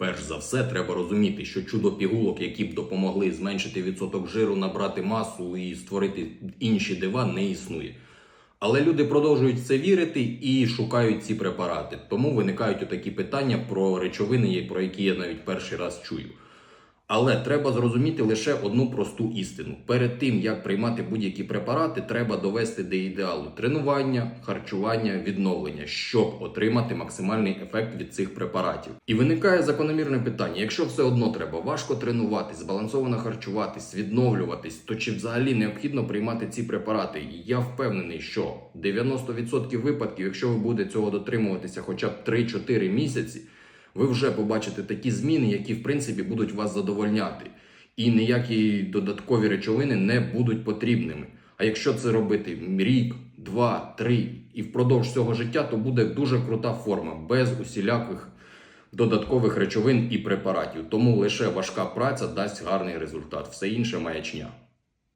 Перш за все, треба розуміти, що чудо пігулок, які б допомогли зменшити відсоток жиру, набрати масу і створити інші дива, не існує. Але люди продовжують це вірити і шукають ці препарати. Тому виникають такі питання про речовини, про які я навіть перший раз чую. Але треба зрозуміти лише одну просту істину: перед тим як приймати будь-які препарати, треба довести до ідеалу тренування, харчування, відновлення, щоб отримати максимальний ефект від цих препаратів. І виникає закономірне питання: якщо все одно треба важко тренуватись, збалансовано харчуватись, відновлюватись, то чи взагалі необхідно приймати ці препарати? Я впевнений, що 90% випадків, якщо ви будете цього дотримуватися хоча б 3-4 місяці ви вже побачите такі зміни, які в принципі будуть вас задовольняти, і ніякі додаткові речовини не будуть потрібними. А якщо це робити рік, два, три і впродовж цього життя, то буде дуже крута форма без усіляких додаткових речовин і препаратів. Тому лише важка праця дасть гарний результат. Все інше маячня.